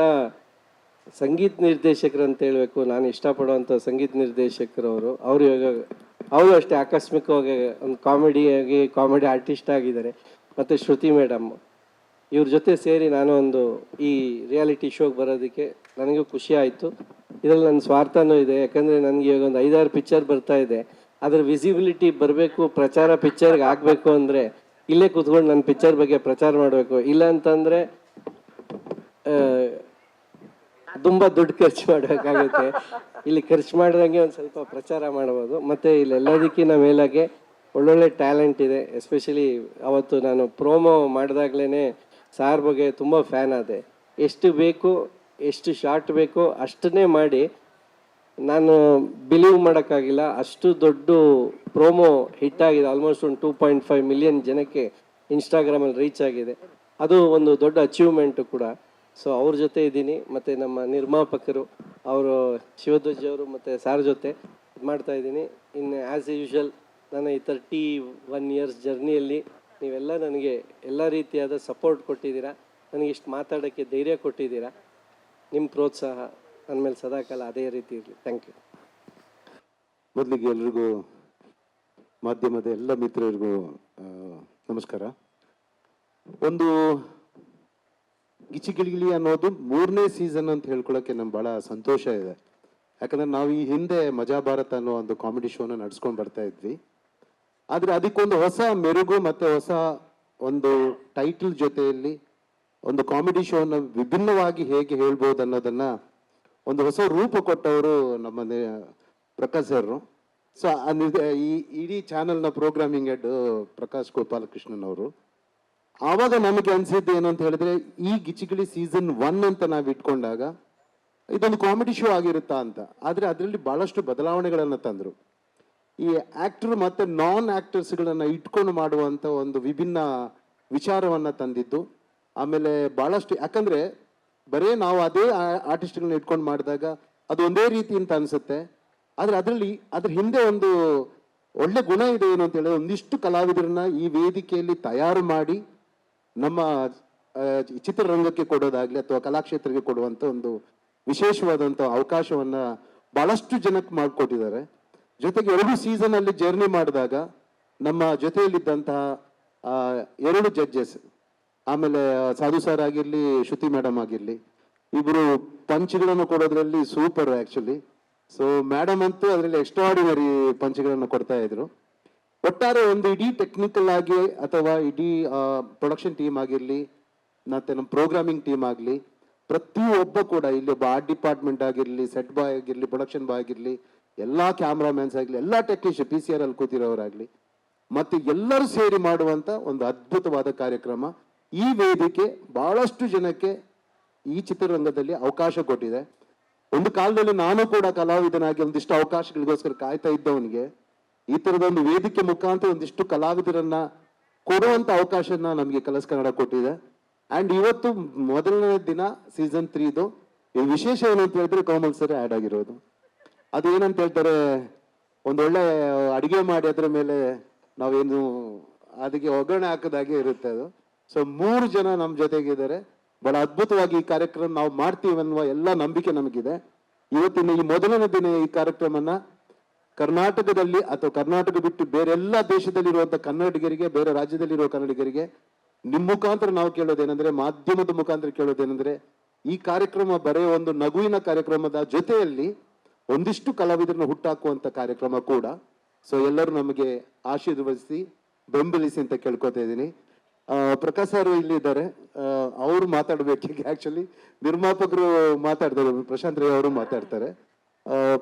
ಸಂಗೀತ ನಿರ್ದೇಶಕರು ಅಂತ ಹೇಳಬೇಕು, ನಾನು ಇಷ್ಟಪಡುವಂಥ ಸಂಗೀತ ನಿರ್ದೇಶಕರು ಅವರು ಅವರು ಇವಾಗ, ಅವರು ಅಷ್ಟೇ ಆಕಸ್ಮಿಕವಾಗಿ ಒಂದು ಕಾಮಿಡಿಯಾಗಿ ಕಾಮಿಡಿ ಆರ್ಟಿಸ್ಟ್ ಆಗಿದ್ದಾರೆ. ಮತ್ತು ಶ್ರುತಿ ಮೇಡಮ್ ಇವ್ರ ಜೊತೆ ಸೇರಿ ನಾನು ಒಂದು ಈ ರಿಯಾಲಿಟಿ ಶೋಗೆ ಬರೋದಕ್ಕೆ ನನಗೂ ಖುಷಿ ಆಯಿತು. ಇದರಲ್ಲಿ ನನ್ನ ಸ್ವಾರ್ಥನೂ ಇದೆ, ಯಾಕಂದರೆ ನನಗೆ ಇವಾಗ ಒಂದು ಐದಾರು ಪಿಕ್ಚರ್ ಬರ್ತಾ ಇದೆ. ಅದರ ವಿಸಿಬಿಲಿಟಿ ಬರಬೇಕು, ಪ್ರಚಾರ ಪಿಕ್ಚರ್ಗೆ ಆಗಬೇಕು ಅಂದರೆ ಇಲ್ಲೇ ಕೂತ್ಕೊಂಡು ನನ್ನ ಪಿಕ್ಚರ್ ಬಗ್ಗೆ ಪ್ರಚಾರ ಮಾಡಬೇಕು. ಇಲ್ಲ ಅಂತಂದರೆ ತುಂಬ ದುಡ್ಡು ಖರ್ಚು ಮಾಡಬೇಕಾಗುತ್ತೆ ಇಲ್ಲಿ ಖರ್ಚು ಮಾಡಿದಂಗೆ ಒಂದು ಸ್ವಲ್ಪ ಪ್ರಚಾರ ಮಾಡ್ಬೋದು. ಮತ್ತು ಇಲ್ಲಿ ಎಲ್ಲದಕ್ಕಿಂತ ಮೇಲಾಗೆ ಒಳ್ಳೊಳ್ಳೆ ಟ್ಯಾಲೆಂಟ್ ಇದೆ. ಎಸ್ಪೆಷಲಿ ಅವತ್ತು ನಾನು ಪ್ರೋಮೋ ಮಾಡಿದಾಗ್ಲೇ ಸಾರ್ ಬಗ್ಗೆ ತುಂಬ ಫ್ಯಾನ್ ಆದೆ. ಎಷ್ಟು ಬೇಕು, ಎಷ್ಟು ಶಾರ್ಟ್ ಬೇಕು ಅಷ್ಟನ್ನೇ ಮಾಡಿ ನಾನು ಬಿಲೀವ್ ಮಾಡೋಕ್ಕಾಗಿಲ್ಲ. ಅಷ್ಟು ದೊಡ್ಡ ಪ್ರೋಮೋ ಹಿಟ್ ಆಗಿದೆ. ಆಲ್ಮೋಸ್ಟ್ ಒಂದು ಟೂ ಪಾಯಿಂಟ್ ಫೈವ್ ಮಿಲಿಯನ್ ಜನಕ್ಕೆ ಇನ್ಸ್ಟಾಗ್ರಾಮಲ್ಲಿ ರೀಚ್ ಆಗಿದೆ. ಅದು ಒಂದು ದೊಡ್ಡ ಅಚೀವ್ಮೆಂಟು ಕೂಡ. ಸೊ ಅವ್ರ ಜೊತೆ ಇದ್ದೀನಿ. ಮತ್ತು ನಮ್ಮ ನಿರ್ಮಾಪಕರು, ಅವರು ಶಿವಧ್ವಜ ಅವರು ಮತ್ತು ಸಾರ್ ಜೊತೆ ಇದು ಮಾಡ್ತಾ ಇದ್ದೀನಿ. ಇನ್ನು ಆ್ಯಸ್ ಯೂಶುವಲ್ ನನ್ನ ಈ ತರ್ಟಿ ಒನ್ ಇಯರ್ಸ್ ಜರ್ನಿಯಲ್ಲಿ ನೀವೆಲ್ಲ ನನಗೆ ಎಲ್ಲ ರೀತಿಯಾದ ಸಪೋರ್ಟ್ ಕೊಟ್ಟಿದ್ದೀರಾ? ನನಗೆ ಇಷ್ಟು ಮಾತಾಡೋಕ್ಕೆ ಧೈರ್ಯ ಕೊಟ್ಟಿದ್ದೀರಾ? ನಿಮ್ಮ ಪ್ರೋತ್ಸಾಹ ನನ್ನ ಮೇಲೆ ಸದಾಕಾಲ ಅದೇ ರೀತಿ ಇರಲಿ. ಥ್ಯಾಂಕ್ ಯು ಮೊದಲಿಗೆ ಎಲ್ರಿಗೂ ಮಾಧ್ಯಮದ ಎಲ್ಲ ಮಿತ್ರರಿಗೂ ನಮಸ್ಕಾರ. ಒಂದು ಗಿಚಿಗಿಲಿಗಿಲಿ ಅನ್ನೋದು ಮೂರನೇ ಸೀಸನ್ ಅಂತ ಹೇಳ್ಕೊಳಕ್ಕೆ ನಮ್ಗೆ ಬಹಳ ಸಂತೋಷ ಇದೆ. ಯಾಕಂದ್ರೆ ನಾವು ಈ ಹಿಂದೆ ಮಜಾ ಭಾರತ ಅನ್ನೋ ಒಂದು ಕಾಮಿಡಿ ಶೋನ ನಡ್ಸ್ಕೊಂಡು ಬರ್ತಾ ಇದ್ವಿ. ಆದರೆ ಅದಕ್ಕೊಂದು ಹೊಸ ಮೆರುಗು ಮತ್ತೆ ಹೊಸ ಒಂದು ಟೈಟಲ್ ಜೊತೆಯಲ್ಲಿ ಒಂದು ಕಾಮಿಡಿ ಶೋನ ವಿಭಿನ್ನವಾಗಿ ಹೇಗೆ ಹೇಳ್ಬೋದು ಅನ್ನೋದನ್ನ ಒಂದು ಹೊಸ ರೂಪ ಕೊಟ್ಟವರು ನಮ್ಮ ಪ್ರಕಾಶ್ ಸರ್ ಸೊ ಈ, ಇಡೀ ಚಾನೆಲ್ನ ಪ್ರೋಗ್ರಾಮಿಂಗ್ ಹೆಡ್ ಪ್ರಕಾಶ್ ಗೋಪಾಲಕೃಷ್ಣನ್ ಅವರು. ಆವಾಗ ನಮಗೆ ಅನ್ಸಿದ್ದು ಏನು ಅಂತ ಹೇಳಿದ್ರೆ, ಈ ಗಿಚಿಗಿಳಿ ಸೀಸನ್ ಒನ್ ಅಂತ ನಾವು ಇಟ್ಕೊಂಡಾಗ ಇದೊಂದು ಕಾಮಿಡಿ ಶೋ ಆಗಿರುತ್ತಾ ಅಂತ. ಆದ್ರೆ ಅದರಲ್ಲಿ ಬಹಳಷ್ಟು ಬದಲಾವಣೆಗಳನ್ನು ತಂದ್ರು. ಈ ಆಕ್ಟರ್ ಮತ್ತೆ ನಾನ್ ಆ್ಯಕ್ಟರ್ಸ್ಗಳನ್ನು ಇಟ್ಕೊಂಡು ಮಾಡುವಂತ ಒಂದು ವಿಭಿನ್ನ ವಿಚಾರವನ್ನ ತಂದಿದ್ದು. ಆಮೇಲೆ ಬಹಳಷ್ಟು, ಯಾಕಂದ್ರೆ ಬರೇ ನಾವು ಅದೇ ಆರ್ಟಿಸ್ಟ್ಗಳನ್ನ ಇಟ್ಕೊಂಡು ಮಾಡಿದಾಗ ಅದು ಒಂದೇ ರೀತಿ ಅಂತ ಅನ್ಸುತ್ತೆ. ಆದ್ರೆ ಅದರಲ್ಲಿ, ಅದ್ರ ಹಿಂದೆ ಒಂದು ಒಳ್ಳೆ ಗುಣ ಇದೆ ಏನು ಅಂತ ಹೇಳಿದ್ರೆ ಒಂದಿಷ್ಟು ಕಲಾವಿದರನ್ನ ಈ ವೇದಿಕೆಯಲ್ಲಿ ತಯಾರು ಮಾಡಿ ನಮ್ಮ ಚಿತ್ರರಂಗಕ್ಕೆ ಕೊಡೋದಾಗ್ಲಿ ಅಥವಾ ಕಲಾಕ್ಷೇತ್ರಕ್ಕೆ ಕೊಡುವಂತ ಒಂದು ವಿಶೇಷವಾದಂಥ ಅವಕಾಶವನ್ನ ಬಹಳಷ್ಟು ಜನಕ್ಕೆ ಮಾಡಿಕೊಟ್ಟಿದ್ದಾರೆ. ಜೊತೆಗೆ ಎರಡು ಸೀಸನ್ ಅಲ್ಲಿ ಜರ್ನಿ ಮಾಡಿದಾಗ ನಮ್ಮ ಜೊತೆಯಲ್ಲಿದ್ದಂತಹ ಎರಡು ಜಡ್ಜಸ್ ಆಮೇಲೆ ಸಾಧು ಸರ್ ಆಗಿರಲಿ, ಶ್ರುತಿ ಮೇಡಮ್ ಆಗಿರಲಿ ಇಬ್ಬರು ಪಂಚಗಳನ್ನು ಕೊಡೋದ್ರಲ್ಲಿ ಸೂಪರ್ ಆ್ಯಕ್ಚುಲಿ ಸೊ ಮೇಡಮ್ ಅಂತೂ ಅದರಲ್ಲಿ ಎಕ್ಸ್ಟ್ರಾಡಿನರಿ ಪಂಚಗಳನ್ನು ಕೊಡ್ತಾ ಇದ್ರು. ಒಟ್ಟಾರೆ ಒಂದು ಇಡೀ ಟೆಕ್ನಿಕಲ್ ಆಗಿ ಅಥವಾ ಇಡೀ ಪ್ರೊಡಕ್ಷನ್ ಟೀಮ್ ಆಗಿರಲಿ, ಮತ್ತೆ ನಮ್ಮ ಪ್ರೋಗ್ರಾಮಿಂಗ್ ಟೀಮ್ ಆಗಲಿ, ಪ್ರತಿಯೊಬ್ಬ ಕೂಡ ಇಲ್ಲಿ ಒಬ್ಬ ಆರ್ಟ್ ಡಿಪಾರ್ಟ್ಮೆಂಟ್ ಆಗಿರಲಿ ಸೆಟ್ ಬಾಯ್ ಆಗಿರಲಿ ಪ್ರೊಡಕ್ಷನ್ ಬಾಯ್ ಆಗಿರಲಿ, ಎಲ್ಲ ಕ್ಯಾಮ್ರಾ ಕ್ಯಾಮ್ರಾಮ್ಯಾನ್ಸ್ ಆಗಲಿ, ಎಲ್ಲ ಟೆಕ್ನಿಷಿಯನ್ ಪಿ ಸಿ ಆರ್ ಅಲ್ಲಿ ಕೂತಿರೋರಾಗಲಿ ಮತ್ತು ಎಲ್ಲರೂ ಸೇರಿ ಮಾಡುವಂಥ ಒಂದು ಅದ್ಭುತವಾದ ಕಾರ್ಯಕ್ರಮ ಈ ವೇದಿಕೆ ಭಾಳಷ್ಟು ಜನಕ್ಕೆ ಈ ಚಿತ್ರರಂಗದಲ್ಲಿ ಅವಕಾಶ ಕೊಟ್ಟಿದೆ. ಒಂದು ಕಾಲದಲ್ಲಿ ನಾನು ಕೂಡ ಕಲಾವಿದನಾಗಿ ಒಂದಿಷ್ಟು ಅವಕಾಶಗಳಿಗೋಸ್ಕರ ಕಾಯ್ತಾ ಇದ್ದವನಿಗೆ ಈ ತರದೊಂದು ವೇದಿಕೆ ಮುಖಾಂತರ ಒಂದಿಷ್ಟು ಕಲಾವಿದರನ್ನ ಕೊಡುವಂತ ಅವಕಾಶನ ನಮಗೆ ಕಲಸ್ ಕನ್ನಡ ಕೊಟ್ಟಿದೆ. ಅಂಡ್ ಇವತ್ತು ಮೊದಲನೇ ದಿನ ಸೀಸನ್ ತ್ರೀದು ವಿಶೇಷ ಏನು ಅಂತ ಹೇಳಿದ್ರೆ ಕೋಮಲ್ ಸರ್ ಆ್ಯಡ್ ಆಗಿರೋದು. ಅದು ಏನಂತ ಹೇಳ್ತಾರೆ ಒಂದೊಳ್ಳೆ ಅಡಿಗೆ ಮಾಡಿ ಅದರ ಮೇಲೆ ನಾವೇನು ಅದಕ್ಕೆ ಒಗ್ಗರಣೆ ಹಾಕದಾಗೆ ಇರುತ್ತೆ ಅದು. ಸೊ ಮೂರು ಜನ ನಮ್ಮ ಜೊತೆಗಿದ್ದಾರೆ. ಬಹಳ ಅದ್ಭುತವಾಗಿ ಈ ಕಾರ್ಯಕ್ರಮ ನಾವು ಮಾಡ್ತೀವಿ ಅನ್ನುವ ಎಲ್ಲ ನಂಬಿಕೆ ನಮಗಿದೆ. ಇವತ್ತಿನ ಈ ಮೊದಲನೇ ದಿನ ಈ ಕಾರ್ಯಕ್ರಮನ ಕರ್ನಾಟಕದಲ್ಲಿ ಅಥವಾ ಕರ್ನಾಟಕ ಬಿಟ್ಟು ಬೇರೆಲ್ಲ ದೇಶದಲ್ಲಿರುವಂಥ ಕನ್ನಡಿಗರಿಗೆ, ಬೇರೆ ರಾಜ್ಯದಲ್ಲಿರುವ ಕನ್ನಡಿಗರಿಗೆ ನಿಮ್ಮ ಮುಖಾಂತರ ನಾವು ಕೇಳೋದೇನೆಂದರೆ, ಮಾಧ್ಯಮದ ಮುಖಾಂತರ ಕೇಳೋದೇನೆಂದರೆ, ಈ ಕಾರ್ಯಕ್ರಮ ಬರೀ ಒಂದು ನಗುವಿನ ಕಾರ್ಯಕ್ರಮದ ಜೊತೆಯಲ್ಲಿ ಒಂದಿಷ್ಟು ಕಲಾವಿದರನ್ನ ಹುಟ್ಟಾಕುವಂತ ಕಾರ್ಯಕ್ರಮ ಕೂಡ. ಸೊ ಎಲ್ಲರೂ ನಮಗೆ ಆಶೀರ್ವದಿಸಿ, ಬೆಂಬಲಿಸಿ ಅಂತ ಕೇಳ್ಕೊತಾ ಇದ್ದೀನಿ. ಪ್ರಕಾಶ್ ಸರ್ ಇಲ್ಲಿ ಇದ್ದಾರೆ. ಅವರು ಮಾತಾಡಬೇಕು ಆ್ಯಕ್ಚುಲಿ ನಿರ್ಮಾಪಕರು ಮಾತಾಡ್ತಾರೆ, ಪ್ರಶಾಂತ್ ರೈ ಅವರು ಮಾತಾಡ್ತಾರೆ.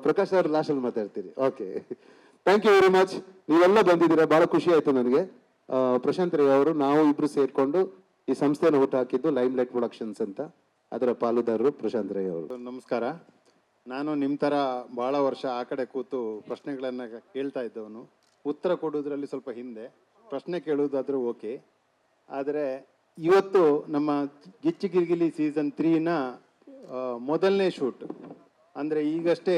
ಪ್ರಕಾಶ್ ಸರ್ ಲಾಸ್ಟಲ್ಲಿ ಮಾತಾಡ್ತೀರಿ. Okay thank you very much ನೀವೆಲ್ಲ ಬಂದಿದ್ದೀರಾ, ಬಹಳ ಖುಷಿ ಆಯ್ತು ನನಗೆ. ಪ್ರಶಾಂತ್ ರೈ ಅವರು, ನಾವು ಇಬ್ರು ಸೇರಿಕೊಂಡು ಈ ಸಂಸ್ಥೆನ ಊಟ ಹಾಕಿದ್ದು ಲೈಮ್ ಲೈಟ್ ಪ್ರೊಡಕ್ಷನ್ಸ್ ಅಂತ, ಅದರ ಪಾಲುದಾರರು ಪ್ರಶಾಂತ್ ರೈ ಅವರು. ನಮಸ್ಕಾರ. ನಾನು ನಿಮ್ಮ ಥರ ಭಾಳ ವರ್ಷ ಆ ಕಡೆ ಕೂತು ಪ್ರಶ್ನೆಗಳನ್ನು ಕೇಳ್ತಾ ಇದ್ದವನು. ಉತ್ತರ ಕೊಡೋದ್ರಲ್ಲಿ ಸ್ವಲ್ಪ ಹಿಂದೆ, ಪ್ರಶ್ನೆ ಕೇಳುವುದಾದ್ರೂ ಓಕೆ ಆದರೆ ಇವತ್ತು ನಮ್ಮ ಗಿಚ್ಚಿ ಗಿರ್ಗಿಲಿ ಸೀಸನ್ ತ್ರೀನ ಮೊದಲನೇ ಶೂಟ್ ಅಂದರೆ ಈಗಷ್ಟೇ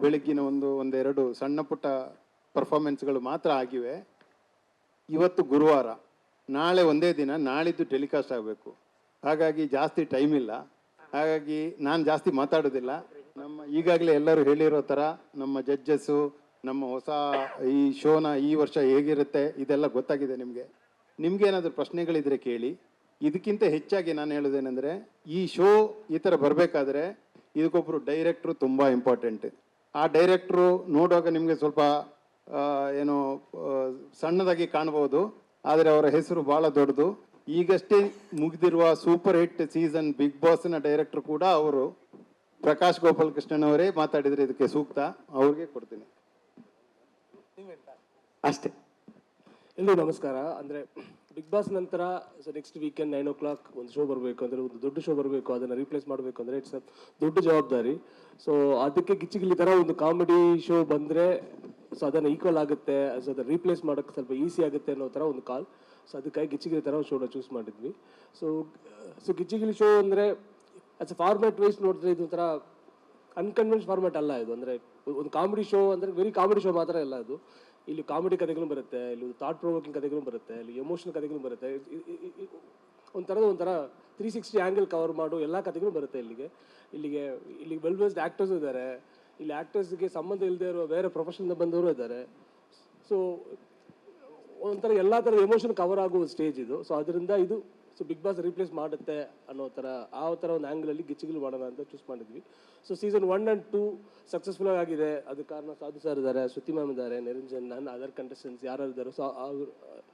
ಬೆಳಗ್ಗಿನ ಒಂದು ಒಂದೆರಡು ಸಣ್ಣ ಪುಟ್ಟ ಪರ್ಫಾರ್ಮೆನ್ಸ್ಗಳು ಮಾತ್ರ ಆಗಿವೆ. ಇವತ್ತು ಗುರುವಾರ, ನಾಳೆ ಒಂದೇ ದಿನ, ನಾಳಿದ್ದು ಟೆಲಿಕಾಸ್ಟ್ ಆಗಬೇಕು. ಹಾಗಾಗಿ ಜಾಸ್ತಿ ಟೈಮ್ ಇಲ್ಲ. ಹಾಗಾಗಿ ನಾನು ಜಾಸ್ತಿ ಮಾತಾಡೋದಿಲ್ಲ. ನಮ್ಮ ಈಗಾಗಲೇ ಎಲ್ಲರೂ ಹೇಳಿರೋ ಥರ ನಮ್ಮ ಜಡ್ಜಸ್ಸು ನಮ್ಮ ಹೊಸ ಈ ಶೋನ ಈ ವರ್ಷ ಹೇಗಿರುತ್ತೆ ಇದೆಲ್ಲ ಗೊತ್ತಾಗಿದೆ ನಿಮಗೆ. ನಿಮಗೇನಾದರೂ ಪ್ರಶ್ನೆಗಳಿದ್ರೆ ಕೇಳಿ. ಇದಕ್ಕಿಂತ ಹೆಚ್ಚಾಗಿ ನಾನು ಹೇಳೋದೇನೆಂದರೆ ಈ ಶೋ ಈ ಥರ ಬರಬೇಕಾದ್ರೆ ಇದಕ್ಕೊಬ್ಬರು ಡೈರೆಕ್ಟ್ರು ತುಂಬ ಇಂಪಾರ್ಟೆಂಟ್. ಆ ಡೈರೆಕ್ಟ್ರು ನೋಡುವಾಗ ನಿಮಗೆ ಸ್ವಲ್ಪ ಏನು ಸಣ್ಣದಾಗಿ ಕಾಣ್ಬೋದು ಆದರೆ ಅವರ ಹೆಸರು ಭಾಳ ದೊಡ್ಡದು. ಈಗಷ್ಟೇ ಮುಗಿದಿರುವ ಸೂಪರ್ ಹಿಟ್ ಸೀಸನ್ ಬಿಗ್ ಬಾಸ್ನ ಡೈರೆಕ್ಟ್ರು ಕೂಡ ಅವರು ಪ್ರಕಾಶ್ ಗೋಪಾಲ್ ಕೃಷ್ಣನ್ ಅವರೇ ಮಾತಾಡಿದರೆ ಇದಕ್ಕೆ ಸೂಕ್ತ. ಅವ್ರಿಗೆ ಕೊಡ್ತೀನಿ. ಅಷ್ಟೇ. ಎಲ್ಲರೂ ನಮಸ್ಕಾರ. ಅಂದರೆ ಬಿಗ್ ಬಾಸ್ ನಂತರ so next weekend nine o'clock ಒಂದು ಶೋ ಬರಬೇಕು ಅಂದರೆ, ಒಂದು ದೊಡ್ಡ ಶೋ ಬರಬೇಕು, ಅದನ್ನು ರೀಪ್ಲೇಸ್ ಮಾಡಬೇಕು ಅಂದರೆ ಇಟ್ಸ್ ಅ ದೊಡ್ಡ ಜವಾಬ್ದಾರಿ. ಸೊ ಅದಕ್ಕೆ ಗಿಚ್ಚಿಗಿಲಿ ಥರ ಒಂದು ಕಾಮಿಡಿ ಶೋ ಬಂದರೆ ಸೊ ಅದನ್ನು ಈಕ್ವಲ್ ಆಗುತ್ತೆ ಸೊ ಅದನ್ನು ರೀಪ್ಲೇಸ್ ಮಾಡೋಕ್ಕೆ ಸ್ವಲ್ಪ ಈಸಿ ಆಗುತ್ತೆ ಅನ್ನೋ ಥರ ಒಂದು ಕಾಲ್ ಸೊ ಅದಕ್ಕಾಗಿ ಗಿಚ್ಚಿಗಿಲಿ ಥರ ಶೋನ ಚೂಸ್ ಮಾಡಿದ್ವಿ. ಸೊ ಸೊ ಗಿಚ್ಚಿಗಿಲಿ ಶೋ ಅಂದರೆ ಆಸ್ ಅ ಫಾರ್ಮ್ಯಾಟ್ ವೈಸ್ ನೋಡಿದ್ರೆ ಇದು ಒಂಥರ ಅನ್ಕನ್ವೆನ್ಸ್ ಫಾರ್ಮ್ಯಾಟ್ ಅಲ್ಲ ಇದು. ಅಂದರೆ ಒಂದು ಕಾಮಿಡಿ ಶೋ ಅಂದರೆ ವೆರಿ ಕಾಮಿಡಿ ಶೋ ಮಾತ್ರ ಅಲ್ಲ ಅದು. ಇಲ್ಲಿ ಕಾಮಿಡಿ ಕಥೆಗಳು ಬರುತ್ತೆ, ಇಲ್ಲಿ ಥಾಟ್ ಪ್ರೊವೋಕಿಂಗ್ ಕಥೆಗಳು ಬರುತ್ತೆ, ಇಲ್ಲಿ ಎಮೋಷನಲ್ ಕಥೆಗಳು ಬರುತ್ತೆ. ಒಂಥರದ ಒಂಥರ ತ್ರೀ ಸಿಕ್ಸ್ಟಿ ಆ್ಯಂಗಲ್ ಕವರ್ ಮಾಡೋ ಎಲ್ಲ ಕಥೆಗಳು ಬರುತ್ತೆ ಇಲ್ಲಿಗೆ. ಇಲ್ಲಿಗೆ ಇಲ್ಲಿ ವೆಲ್ ಆ್ಯಕ್ಟರ್ಸ್ ಇದ್ದಾರೆ. ಇಲ್ಲಿ ಆ್ಯಕ್ಟರ್ಸ್ಗೆ ಸಂಬಂಧ ಇಲ್ಲದೆ ಇರುವ ಬೇರೆ ಪ್ರೊಫೆಷನಿಂದ ಬಂದವರು ಇದ್ದಾರೆ. ಸೊ ಒಂಥರ ಎಲ್ಲ ಥರದ ಎಮೋಷನ್ ಕವರ್ ಆಗುವ ಸ್ಟೇಜ್ ಇದು. ಸೊ ಅದರಿಂದ ಇದು ಸೊ ಬಿಗ್ ಬಾಸ್ ರೀಪ್ಲೇಸ್ ಮಾಡುತ್ತೆ ಅನ್ನೋ ಥರ, ಆ ಥರ ಒಂದು ಆ್ಯಂಗಲಲ್ಲಿ ಗಿಚ್ಚಿಗಿಲು ಮಾಡೋಣ ಅಂತ ಚೂಸ್ ಮಾಡಿದ್ವಿ. So season one and two successful ಆಗಿದೆ. ಅದಕ್ಕೆ ಕಾರಣ ಸಾಧು ಸರ್ ಇದ್ದಾರೆ, ಶ್ರುತಿ ಮ್ಯಾಮ್ ಇದ್ದಾರೆ, ನಿರಂಜನ್ ನಾನು ಅದರ್ ಕಂಟೆಸ್ಟೆಂಟ್ಸ್ ಯಾರು ಇದ್ದಾರೆ ಸೊ ಅವ್ರು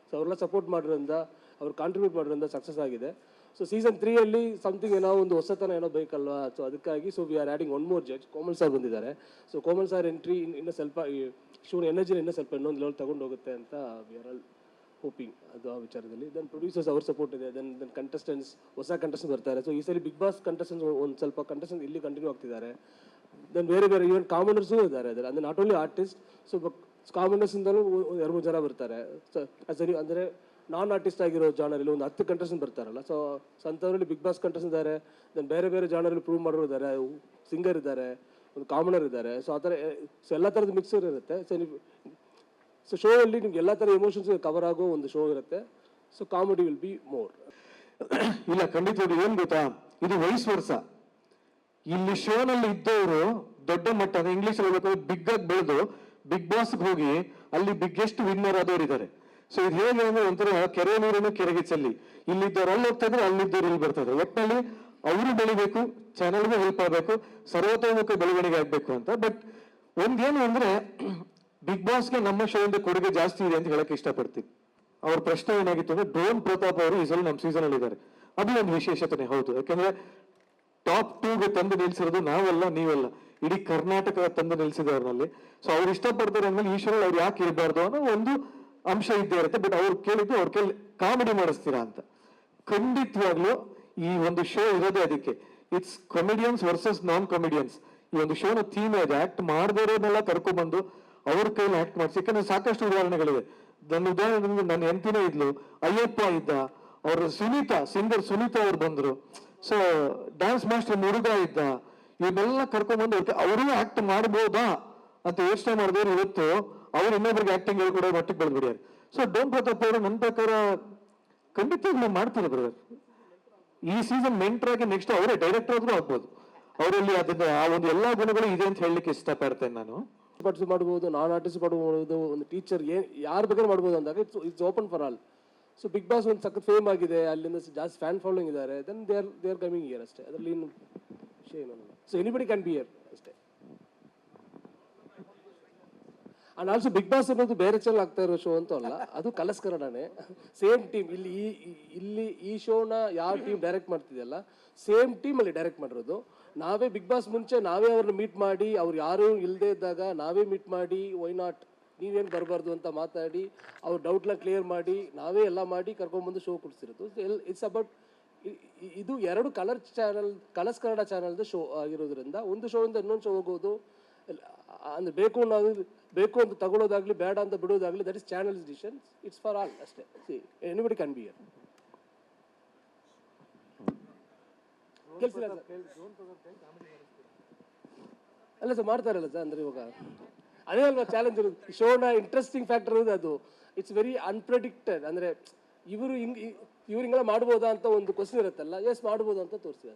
ಸೊ ಅವರೆಲ್ಲ ಸಪೋರ್ಟ್ ಮಾಡೋದ್ರಿಂದ ಅವ್ರು ಕಾಂಟ್ರಿಬ್ಯೂಟ್ ಮಾಡೋದ್ರಿಂದ ಸಕ್ಸಸ್ ಆಗಿದೆ. ಸೊ ಸೀಸನ್ ತ್ರೀಯಲ್ಲಿ ಸಮಥಿಂಗ್ ಏನೋ ಒಂದು ಹೊಸತನ ಏನೋ ಬೇಕಲ್ವಾ? ಸೊ ಅದಕ್ಕಾಗಿ so we are adding one more judge Komal sir ಬಂದಿದ್ದಾರೆ. ಸೊ ಕೋಮಲ್ ಸರ್ ಎಂಟ್ರಿ ಇನ್ನೂ ಸ್ವಲ್ಪ ಶೂನ್ ಎನರ್ಜಿನ ಇನ್ನೂ ಸ್ವಲ್ಪ ಇನ್ನೊಂದು ಲೆವೆಲ್ ತಗೊಂಡು ಹೋಗುತ್ತೆ ಅಂತ ವಿ ಆರ್ ಆಲ್ ಹೋಪಿಂಗ್ ಅದು ಆ ವಿಚಾರದಲ್ಲಿ. ದೆನ್ ಪ್ರೊಡ್ಯೂಸರ್ಸ್ ಅವ್ರ ಸಪೋರ್ಟ್ ಇದೆ. ದೆನ್ ದೆನ್ ಕಂಟೆಸ್ಟೆಂಟ್ಸ್ ಹೊಸ ಕಂಟೆಸ್ಟೆಂಟ್ ಬರ್ತಾರೆ. ಸೊ ಈ ಸರಿ ಬಿಗ್ ಬಾಸ್ ಕಂಟೆಸ್ಟೆಂಟ್ಸ್ ಒಂದು ಸ್ವಲ್ಪ ಕಂಟೆಸ್ಟೆಂಟ್ ಇಲ್ಲಿ ಕಂಟಿನ್ಯೂ ಆಗ್ತಿದ್ದಾರೆ. ದೆನ್ ಬೇರೆ ಬೇರೆ ಈವನ್ ಕಾಮನರ್ಸು ಇದ್ದಾರೆ ಅದರ ಅಂದರೆ ನಾಟ್ ಓನ್ಲಿ ಆರ್ಟಿಸ್ಟ್ ಸೊ ಕಾಮನರ್ಸಿಂದಲೂ ಎರಡು ಮೂರು ಜನ ಬರ್ತಾರೆ. ಸರಿ ಅಂದರೆ ನಾನ್ ಆರ್ಟಿಸ್ಟ್ ಆಗಿರೋ ಜಾನರಲ್ಲಿ ಒಂದು ಹತ್ತು ಕಂಟೆಸ್ಟೆಂಟ್ ಬರ್ತಾರಲ್ಲ. ಸೊ ಅಂಥವ್ರಲ್ಲಿ ಬಿಗ್ ಬಾಸ್ ಕಂಟೆಸ್ಟೆಂಟ್ ಇದ್ದಾರೆ. ದೆನ್ ಬೇರೆ ಬೇರೆ ಜಾನರಲ್ಲಿ ಪ್ರೂವ್ ಮಾಡೋರು ಇದ್ದಾರೆ. ಸಿಂಗರ್ ಇದ್ದಾರೆ, ಒಂದು ಕಾಮನರ್ ಇದ್ದಾರೆ. ಸೊ ಆ ಥರ ಸೊ ಎಲ್ಲ ಥರದ ಮಿಕ್ಸರ್ ಇರುತ್ತೆ. ಸೊ ನೀವು ಸೊ ಶೋ ಅಲ್ಲಿ ನಿಮ್ಗೆ ಎಲ್ಲ ಥರ ಎಮೋಷನ್ಸ್ ಕವರ್ ಆಗೋ ಒಂದು ಶೋ ಇರುತ್ತೆ. So comedy will be more ಇಲ್ಲ, ಖಂಡಿತ ಏನು ಗೊತ್ತಾ? ಇದು ವಯಸ್ಸು ವರ್ಷ. ಇಲ್ಲಿ ಶೋನಲ್ಲಿ ಇದ್ದವರು ದೊಡ್ಡ ಮಟ್ಟ, ಅಂದ್ರೆ ಇಂಗ್ಲಿಷ್ ಹೇಳ್ಬೇಕಂದ್ರೆ ಬಿಗ್ ಆಗಿ ಬೆಳೆದು ಬಿಗ್ ಬಾಸ್ ಹೋಗಿ ಅಲ್ಲಿ ಬಿಗ್ಗೆಸ್ಟ್ ವಿನ್ನರ್ ಆದವ್ರು ಇದ್ದಾರೆ. ಸೊ ಇದು ಹೇಗೆ ಅಂದ್ರೆ ಒಂಥರ ಕೆರೆ ನೀರನ್ನು ಕೆರೆಗೆ ಚೆಲ್ಲಿ ಇಲ್ಲಿದ್ದವ್ರು ಅಲ್ಲಿ ಹೋಗ್ತಾ ಇದ್ರೆ ಅಲ್ಲಿದ್ದವ್ರು ಇಲ್ಲಿ ಬರ್ತಾ ಅವರು ಬೆಳಿಬೇಕು ಚಾನಲ್ಗೂ ಹೆಲ್ಪ್ ಆಗಬೇಕು, ಸರ್ವತೋಮುಖ ಬೆಳವಣಿಗೆ ಆಗಬೇಕು ಅಂತ. ಬಟ್ ಒಂದೇನು ಅಂದ್ರೆ ಬಿಗ್ ಬಾಸ್ಗೆ ನಮ್ಮ ಶೋಯಿಂದ ಕೊಡುಗೆ ಜಾಸ್ತಿ ಇದೆ ಅಂತ ಹೇಳಕ್ ಇಷ್ಟಪಡ್ತೀನಿ. ಅವ್ರ ಪ್ರಶ್ನೆ ಏನಾಗಿತ್ತು ಅಂದ್ರೆ ಡ್ರೋನ್ ಪ್ರತಾಪ್ ಅವರು ಈ ಸಲ ನಮ್ಮ ಸೀಸನ್ ಅಲ್ಲಿ ಇದ್ದಾರೆ. ಅದು ಒಂದು ವಿಶೇಷತೆ ಹೌದು. ಯಾಕಂದ್ರೆ ಟಾಪ್ ಟೂಗೆ ತಂದು ನಿಲ್ಸಿರೋದು ನಾವಲ್ಲ, ನೀವಲ್ಲ. ಇಡೀ ಕರ್ನಾಟಕ ತಂದು ನಿಲ್ಸಿದವ್ರಲ್ಲಿ ಸೊ ಅವ್ರು ಇಷ್ಟಪಡ್ತಾರೆ ಅಂದ್ಮೇಲೆ ಈಶ್ವರ ಅವ್ರು ಯಾಕೆ ಇರಬಾರ್ದು ಅನ್ನೋ ಒಂದು ಅಂಶ ಇದ್ದೇ ಇರುತ್ತೆ. ಬಟ್ ಅವ್ರು ಕೇಳಿದ್ದು, ಅವ್ರ ಕೇಳಿ ಕಾಮಿಡಿ ಮಾಡಿಸ್ತೀರಾ ಅಂತ. ಖಂಡಿತವಾಗ್ಲೂ ಈ ಒಂದು ಶೋ ಇರೋದೇ ಅದಕ್ಕೆ. It's comedians versus non comedians ಈ ಒಂದು ಶೋನ ಥೀಮ್ ಇದೆ ಆಕ್ಟ್ ಮಾಡಿದವರನ್ನೆಲ್ಲ ಕರ್ಕೊಂಡ್ಬಂದು ಅವ್ರ ಕೈಲಿ ಆಕ್ಟ್ ಮಾಡಿಸಿ ಯಾಕಂದ್ರೆ ಸಾಕಷ್ಟು ಉದಾಹರಣೆಗಳಿವೆ. ನನ್ನ ಉದಾಹರಣೆ ನನ್ನ ಹೆಂಡತಿನೇ ಇದ್ಲು, ಅಯ್ಯಪ್ಪ ಇದ್ದ, ಅವ್ರ ಸುನೀತಾ, ಸಿಂಗರ್ ಸುನೀತಾ ಅವ್ರು ಬಂದ್ರು. ಸೊ ಡ್ಯಾನ್ಸ್ ಮಾಸ್ಟರ್ ಮುರುಗ ಇದ್ದ, ಇವನ್ನೆಲ್ಲ ಕರ್ಕೊಂಡ್ಬಂದು ಅವರು ಆಕ್ಟ್ ಮಾಡ್ಬೋದಾ ಅಂತ ಯೋಚನೆ ಮಾಡಿದವ್ರು ಇವತ್ತು, ಅವ್ರು ಇನ್ನೊಬ್ರಿಗೆ ಆಕ್ಟಿಂಗ್ ಹೇಳ್ಕೊಡೋ ಮಟ್ಟಿಗೆ ಬೆಳೆದ್ಬಿಡ್ಯಾರ ಸೊ ಡೋಮ್ ಪ್ರತಾಪ್ ಅವರು ನನ್ನ ಪ್ರಕಾರ ಖಂಡಿತವಾಗ್ಲೂ ಬ್ರದರ್ ಈ ಸೀಸನ್ ಮೆಂಟ್ರಾಗಿ ನೆಕ್ಸ್ಟ್ ಅವರೇ ಡೈರೆಕ್ಟರ್ ಆದ್ರೂ ಆಗ್ಬೋದು. ಅವರಲ್ಲಿ ಅದನ್ನ, ಆ ಒಂದು ಎಲ್ಲಾ ಗುಣಗಳು ಇದೆ ಅಂತ ಹೇಳಲಿಕ್ಕೆ ಇಷ್ಟಪಡ್ತೇನೆ ನಾನು. ಆರ್ಟಿಸ್ಟ್ ಮಾಡ್ಬೋದು, ನಾನ್ ಆರ್ಟಿಸ್ಟ್ ಮಾಡ್ಬೋದು, ಒಂದು ಟೀಚರ್ ಏನ್ ಯಾರು ಬೇಕಾದ್ರೂ ಮಾಡ್ಬೋದು ಅಂದಾಗ it's it's open for all so big boss ಒಂದು ಸಖತ್ ಫೇಮ್ ಆಗಿದೆ, ಅಲ್ಲಿಂದ ಜಾಸ್ತಿ ಫ್ಯಾನ್ ಫಾಲೋಯಿಂಗ್ ಇದ್ದಾರೆ then they are they are coming here ಅಷ್ಟೇ. ಅದರಲ್ಲಿ ಏನು ವಿಷಯ so anybody can be here ಅಷ್ಟೇ. ಅಂಡ್ ಆಲ್ಸೋ ಬಿಗ್ ಬಾಸ್ ಅನ್ನೋದು ಬೇರೆ ಚಾನಲ್ ಆಗ್ತಾ ಇರೋ ಶೋ ಅಂತೂ ಅಲ್ಲ, ಅದು ಕಲಸ್ ಕನ್ನಡನೇ. ಸೇಮ್ ಟೀಮ್ ಇಲ್ಲಿ ಈ ಈ- ಇಲ್ಲಿ ಈ ಶೋನ ಯಾವ ಟೀಮ್ ಡೈರೆಕ್ಟ್ ಮಾಡ್ತಿದೆಯಲ್ಲ ಸೇಮ್ ಟೀಮ್ ಅಲ್ಲಿ ಡೈರೆಕ್ಟ್ ಮಾಡಿರೋದು. ನಾವೇ ಬಿಗ್ ಬಾಸ್ ಮುಂಚೆ ನಾವೇ ಅವ್ರನ್ನ ಮೀಟ್ ಮಾಡಿ, ಅವ್ರು ಯಾರೂ ಇಲ್ಲದೆ ಇದ್ದಾಗ ನಾವೇ ಮೀಟ್ ಮಾಡಿ ವೈ ನಾಟ್ ನೀವೇನು ಬರಬಾರ್ದು ಅಂತ ಮಾತಾಡಿ, ಅವ್ರ ಡೌಟ್ನ ಕ್ಲಿಯರ್ ಮಾಡಿ, ನಾವೇ ಎಲ್ಲ ಮಾಡಿ ಕರ್ಕೊಂಡ್ಬಂದು ಶೋ ಕೊಡ್ಸಿರೋದು. ಇಟ್ಸ್ ಅಬೌಟ್ ಇದು ಎರಡು ಕಲರ್ ಚಾನಲ್ ಕಲರ್ಸ್ ಕನ್ನಡ ಚಾನಲ್ದು ಶೋ ಆಗಿರೋದ್ರಿಂದ ಒಂದು ಶೋಯಿಂದ ಇನ್ನೊಂದು ಶೋ ಹೋಗೋದು ಅಂದರೆ ಅಂದ್ರೆ ಬೇಕು ನಾವು ಬೇಕು ಅಂತ ತಗೊಳ್ಳೋದಾಗಲಿ ಬೇಡ ಅಂತ ಬಿಡೋದಾಗಲಿ that is channel decisions it's for all ಅಷ್ಟೇ. See anybody can be here sir ಅಲ್ಲ ಸರ್ ಮಾಡ್ತಾರಲ್ಲ ಸರ್ ಅಂದ್ರೆ ಇವಾಗ. ಅದೇ ಅಲ್ವಾ ಚಾಲೆಂಜ್ ಇರೋದು. ಶೋನ ಇಂಟ್ರೆಸ್ಟಿಂಗ್ ಫ್ಯಾಕ್ಟರ್ ಇರೋದು ಅದು. ಇಟ್ಸ್ ವೆರಿ ಅನ್ಪ್ರೆಡಿಕ್ಟೆಡ್ ಅಂದ್ರೆ ಇವರು ಹಿಂಗ್ ಇವ್ರು ಹಿಂಗೆಲ್ಲ ಮಾಡ್ಬೋದಾ ಅಂತ ಒಂದು ಕ್ವಶನ್ ಇರುತ್ತಲ್ಲ. ಎಸ್ ಮಾಡ್ಬೋದು ಅಂತ ತೋರಿಸಿದ್ದಾರೆ